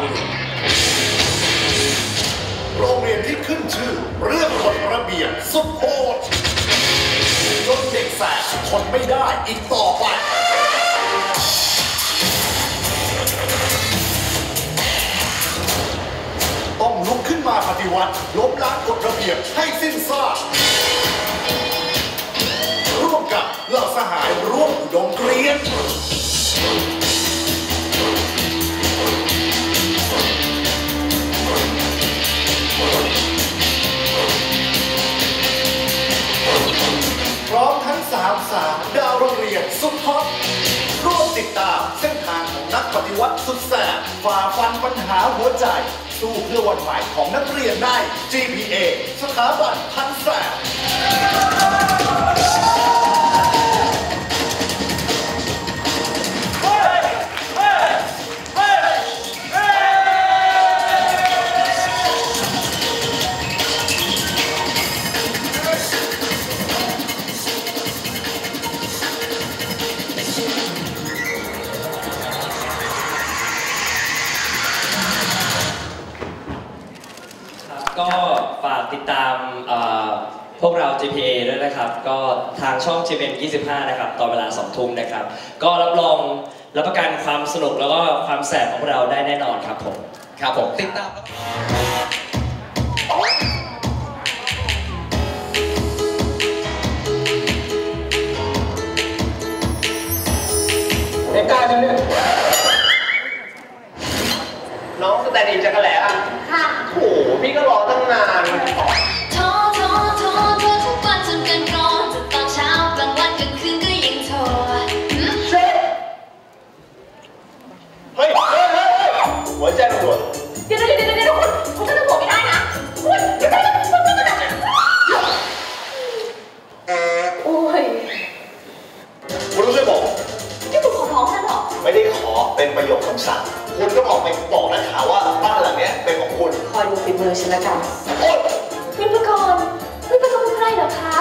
มือโรงเรียนที่ขึ้นชื่อ เรื่องกฎระเบียบสุดโหดจนเด็กแสบทนไม่ได้อีกต่อไปต้องลุกขึ้นมาปฏิวัติล้มล้างกฎระเบียบให้สิ้นซากร่วมกับเหล่าสหายร่วมอุดมเกรียน วัดสุดแสบฝ่าฟันปัญหาหัวใจ สู้เพื่อวันใหม่ของนักเรียนได้ GPA สถาบันพันแสบ พวกเรา GPA ด้วยนะครับ ก็ทางช่อง GPM 25 นะครับ ตอนเวลา 2 ทุ่มนะครับ ก็รับรองรับประกันความสนุกแล้วก็ความแสบของเราได้แน่นอนครับผม ครับผม ติดตามเด็กกล้าจังเนี่ยน้องสแตนด์อินจักรแหล่อะค่ะ โอ้โหพี่ก็รอตั้งนาน เป็นประโยคคำสั่งคุณต้องออกไปบอกนักข่าวว่าบ้านหลังเนี้ยเป็นของคุณคอยดูฝีมือฉันละกันโอ๊ยคุณประกรณ์คุณประกรณ์เป็นใครเหรอคะ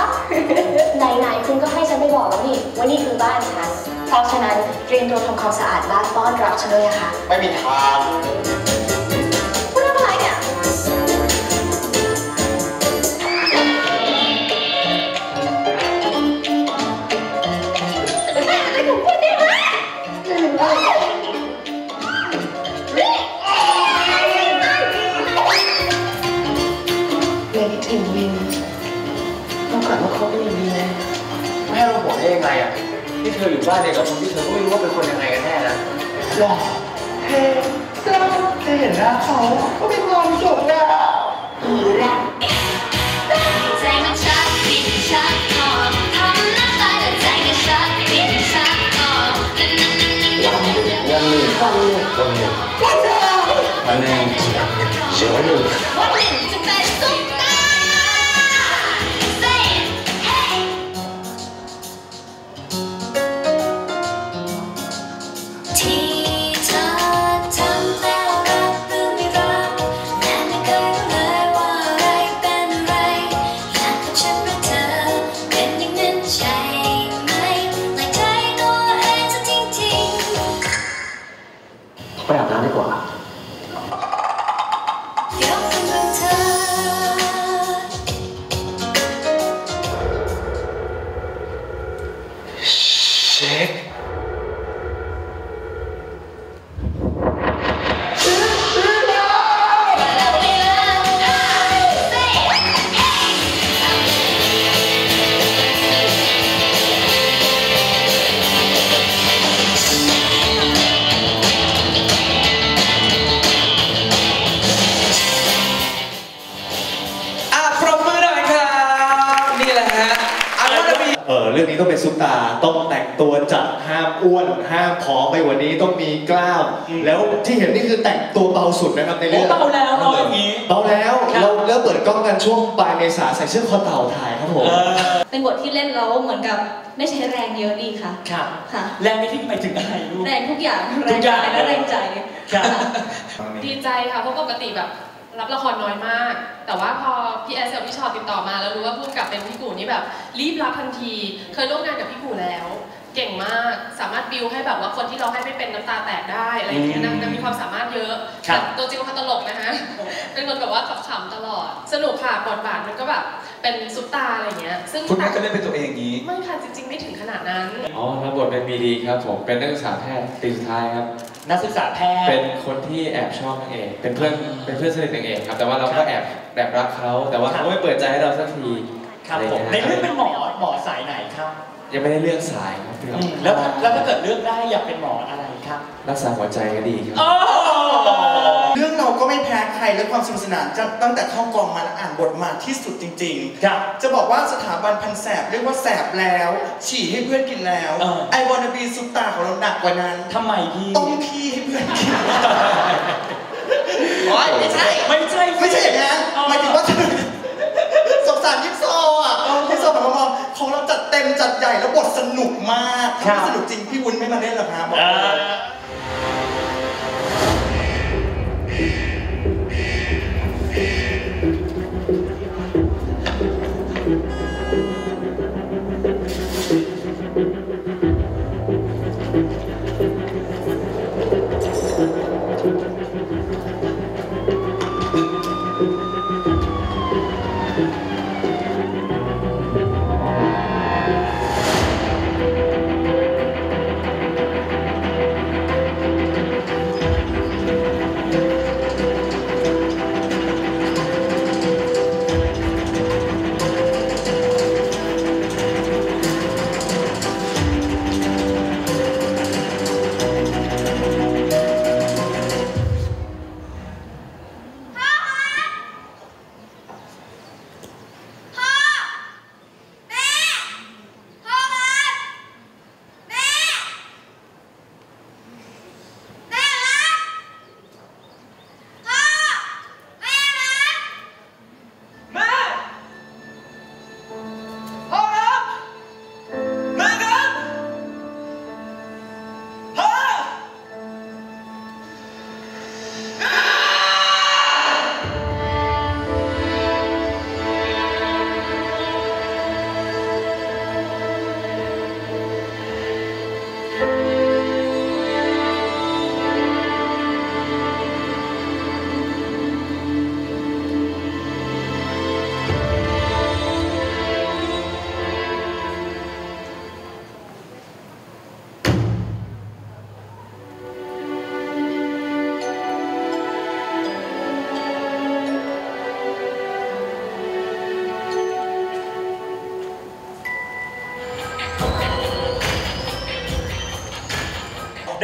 ไหนๆคุณก็ให้ฉันไปบอกแล้วนี่ว่านี่คือบ้านฉันเพราะฉะนั้นเตรียมตัวทำความสะอาดบ้านต้อนรับฉันด้วยนะคะ ไม่มีทาง ไม่คิดถึงวินต้องกลับมาคบวินดีนะไม่ให้เราบอกได้ยังไงอะที่เธออยู่บ้านเดียวกับคนที่เธอก็ไม่รู้ว่าเป็นคนยังไงกันแน่นะหรอเฮ้เจ้าแค่เห็นหน้าเขาก็มีความสุขแล้วใจมัน นี้ต้องเป็นซุปตาต้องแต่งตัวจัดห้ามอ้วนห้ามผอมไปกว่านี้ต้องมีกล้าม แล้วที่เห็นนี่คือแต่งตัวเบาสุดนะครับในเรื่องโอ้เบาแล้วเนอะอย่างนี้เบาแล้วครับเราเริ่มเปิดกล้องกันช่วงปลายเมษาใส่เสื้อคอเต่าถ่ายครับผมเป็นบทที่เล่นแล้วเหมือนกับไม่ใช้แรงเยอะดีค่ะครับค่ะแรงนี่ที่หมายถึงอะไรลูกแรงทุกอย่างทุแรงกอย่างกายและแรงใจครับดีใจค่ะเพราะปกติแบบ รับละครน้อยมาก แต่ว่าพอพี่แอสกับพี่ชอติดต่อมาแล้วรู้ว่าผู้กำกับเป็นพี่กูนี่แบบ รีบรับทันที เคยร่วมงานกับพี่กูแล้ว เก่งมากสามารถบิวให้แบบว่าคนที่เราให้ไม่เป็นน้ำตาแตกได้อะไรอย่างเงี้ยนางนางมีความสามารถเยอะครับแต่ตัวจริงเขาตลกนะฮะเป็นคนแบบว่าขำๆตลอด สนุกค่ะบทบาทมันก็แบบเป็นซุปตาอะไรอย่างเงี้ย ซึ่งคุณแม่ก็เล่นเป็นตัวเองอย่างนี้ไม่ค่ะจริงๆไม่ถึงข นาดนั้น อ๋อรับบทเป็นมีดีครับผม เป็นนักศึกษาแพทย์ปีสุดท้ายครับ นักศึกษาแพทเป็นย์ คนที่แอบชอบนางเอก เป็นเพื่อน เป็นเพื่อนสนิทนางเอกครับ แต่ว่าเราก็แอบแอบรักเขา แต่ว่าครับ เขาไม่เปิดใจให้เราสักทีครับอะผมไย่าในยเรื่องเป็นหมอหมอสายไหนครับยังไม่ได้เลือกสายครับพี่อืมแล้วแล้วถ้าเกิดเลือกได้อยากเป็นหมออะไรครับ รักษาหัวใจก็ดีครับ โอ้ เรื่องเราก็ไม่แพ้ใครและความสนุกสนานจากตั้งแต่เข้ากองมาและอ่านบทมาที่สุดจริงครับๆจะบอกว่าสถาบันพันแสบเรียกว่าแสบแล้ว ฉี่ให้เพื่อนกินแล้วเออ ไอวอนาบีซุปตาของเราหนักกว่านั้นทำไมพี่ต้มขี้ให้เพื่อนกินโอ๊ยไม่ใช่ ไม่ใช่สิไม่ใช่อย่างนั้นเออหมายถึงว่า สงสารยิปโซอะยิปโซแบบว่ามองของเราจัดเต็มจัดใหญ่แล้วบทสนุกมากครัถ้าบไม่สนุกจริงพี่วุ้นไม่มาเล่นหรอกครับบอกเอ่เลย อ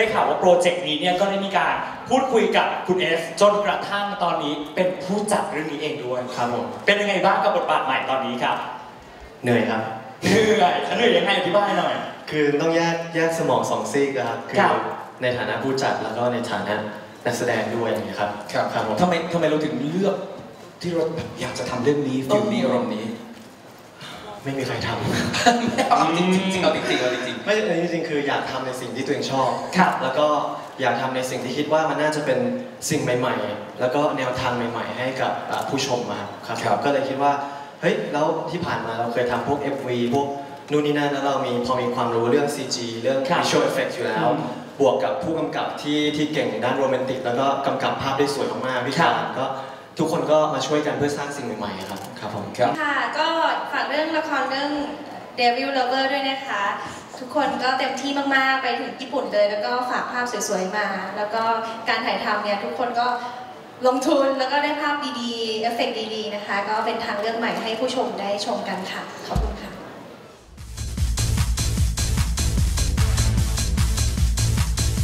ได้ข่าวว่าโปรเจกต์นี้เนี่ยก็ได้มีการพูดคุยกับคุณเอสจนกระทั่งตอนนี้เป็นผู้จัดเรื่องนี้เองด้วยครับผมเป็นยังไงบ้างกับบทบาทใหม่ตอนนี้ครับเหนื่อยครับเหนื่อยเหนื่อยยังไงอธิบายหน่อย คือต้องแยกแยกสมองสองซีกนะครับคืครับในฐานะผู้จัดแล้วก็ในฐานะนักแสดงด้วยอย่างเงี้ยครับครับครับผมทำไมทำไมเราถึงเลือกที่เราแบบอยากจะทำเรื่องนี้ฟิลนี้อารมณ์นี้ ไม่มีใครทำเอาจริงๆจริงๆเอาจริงๆเอาจริงไม่จริงๆคืออยากทำในสิ่งที่ตัวเองชอบครับแล้วก็อยากทำในสิ่งที่คิดว่ามันน่าจะเป็นสิ่งใหม่ ๆ แล้วก็แนวทางใหม่ ๆ ให้กับอ่าผู้ชมมาครับครับก็เลยคิดว่าเฮ้ยแล้วที่ผ่านมาเราเคยทำพวก FV พวกนู่นนี่นั่นแล้วเรามีพอมีความรู้เรื่อง CG เรื่องครับ Visual Effects อยู่แล้วอืมบวกกับผู้กำกับที่ที่เก่งด้านโรแมนติก แล้วก็กำกับภาพได้สวยมากๆพี่ครัชาบญก็ ทุกคนก็มาช่วยกันเพื่อสร้างสิ่งใหม่ๆครับครับผมๆครับ ค่ะ ก็ฝากเรื่องละครเรื่อง Devil Lover ด้วยนะคะ ทุกคนก็เต็มที่มากๆ ไปถึงญี่ปุ่นเลย แล้วก็ฝากภาพสวยๆมา แล้วก็การถ่ายทำเนี่ยทุกคนก็ลงทุนแล้วก็ได้ภาพดีๆ เอฟเฟกต์ดีๆ นะคะ ก็เป็นทางเลือกใหม่ให้ผู้ชมได้ชมกันค่ะ ขอบคุณค่ะ